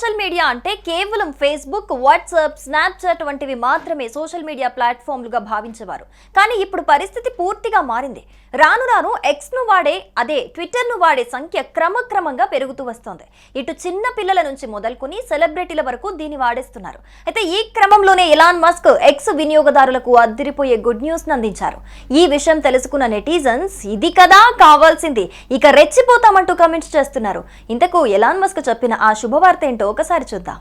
Social media అంటే కేవలం Facebook WhatsApp Snapchat వంటివి మాత్రమే సోషల్ మీడియా ప్లాట్ఫామ్లుగా భావించేవారు. కానీ ఇప్పుడు పరిస్థితి పూర్తిగా మారింది. రాను రాను ఎక్స్ను వాడే అదే ట్విట్టర్ను వాడే సంఖ్య క్రమక్రమంగా పెరుగుతూ వస్తోంది. ఇటు చిన్న పిల్లల నుంచి మొదలుకొని సెలబ్రిటీల వరకు దీన్ని వాడేస్తున్నారు. అయితే ఈ క్రమంలోనే ఇలాన్ మస్క్ ఎక్స్ వినియోగదారులకు అద్దిరిపోయే గుడ్ న్యూస్ అందించారు. ఈ విషయం తెలుసుకున్న నెటిజన్స్ ఇది కదా కావాల్సింది ఇక రెచ్చిపోతామంటూ కమెంట్స్ చేస్తున్నారు. ఇంతకు ఎలాన్ మస్క్ చెప్పిన ఆ శుభవార్త ఏంటో ఒకసారి చూద్దాం.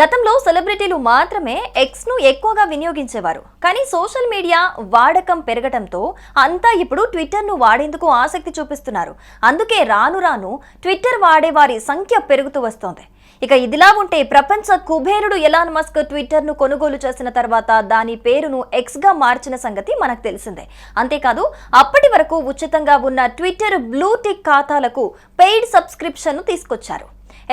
గతంలో సెలబ్రిటీలు మాత్రమే ఎక్స్ను ఎక్కువగా వినియోగించేవారు. కానీ సోషల్ మీడియా వాడకం పెరగటంతో అంతా ఇప్పుడు ట్విట్టర్ను వాడేందుకు ఆసక్తి చూపిస్తున్నారు. అందుకే రాను రాను ట్విట్టర్ వాడేవారి సంఖ్య పెరుగుతూ వస్తోంది. ఇక ఇదిలా ఉంటే ప్రపంచ కుబేరుడు ఎలాన్ మస్క్ ట్విట్టర్ను కొనుగోలు చేసిన తర్వాత దాని పేరును ఎక్స్గా మార్చిన సంగతి మనకు తెలిసిందే. అంతేకాదు అప్పటి వరకు ఉచితంగా ఉన్న ట్విట్టర్ బ్లూటిక్ ఖాతాలకు పెయిడ్ సబ్స్క్రిప్షన్ తీసుకొచ్చారు.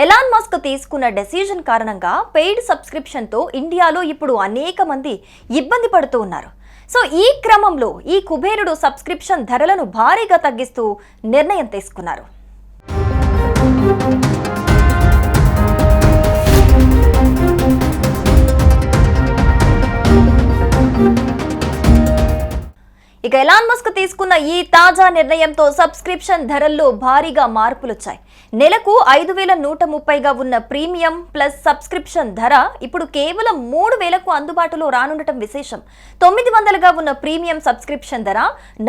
ఎలాన్ మస్క్ తీసుకున్న డెసిజన్ కారణంగా పెయిడ్ సబ్స్క్రిప్షన్తో ఇండియాలో ఇప్పుడు అనేక మంది ఇబ్బంది పడుతూ ఉన్నారు. సో ఈ క్రమంలో ఈ కుబేరుడు సబ్స్క్రిప్షన్ ధరలను భారీగా తగ్గిస్తూ నిర్ణయం తీసుకున్నారు. Thank you. ఇక ఎలాన్ మస్క్ తీసుకున్న ఈ తాజా నిర్ణయంతో సబ్స్క్రిప్షన్ ధరల్లో భారీగా మార్పులొచ్చాయి. నెలకు ఐదు వేల నూట ముప్పైగా ఉన్న ప్రీమియం ప్లస్ సబ్స్క్రిప్షన్ ధర ఇప్పుడు కేవలం మూడు వేలకు అందుబాటులో రానుండటం విశేషం. తొమ్మిది వందలుగా ఉన్న ప్రీమియం సబ్స్క్రిప్షన్ ధర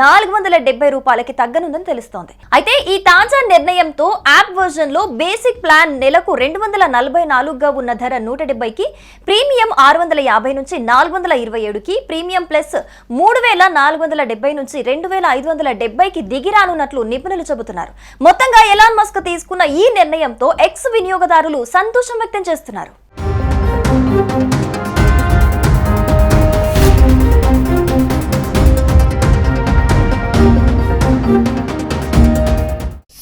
నాలుగు వందల డెబ్బై రూపాయలకి తగ్గనుందని తెలుస్తోంది. అయితే ఈ తాజా నిర్ణయంతో యాప్ వర్జన్లో బేసిక్ ప్లాన్ నెలకు రెండు వందల నలభై నాలుగుగా ఉన్న ధర నూట డెబ్బైకి ప్రీమియం ఆరు వందల యాభై నుంచి నాలుగు వందల ఇరవై ఏడుకి ప్రీమియం ప్లస్ మూడు వేల నాలుగు వందల డెబ్బై నుంచి రెండు వేల ఐదు వందల డెబ్బైకి దిగిరానున్నట్లు నిపుణులు చెబుతున్నారు. మొత్తంగా ఎలాన్ మస్క్ తీసుకున్న ఈ నిర్ణయంతో ఎక్స్ వినియోగదారులు సంతోషం వ్యక్తం చేస్తున్నారు.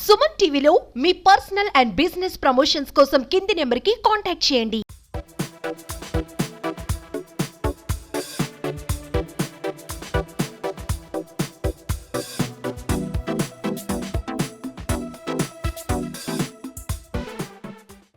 సుమన్ టీవీలో మీ పర్సనల్ అండ్ బిజినెస్ ప్రమోషన్స్ కోసం కింది నెంబర్కి కాంటాక్ట్ చేయండి.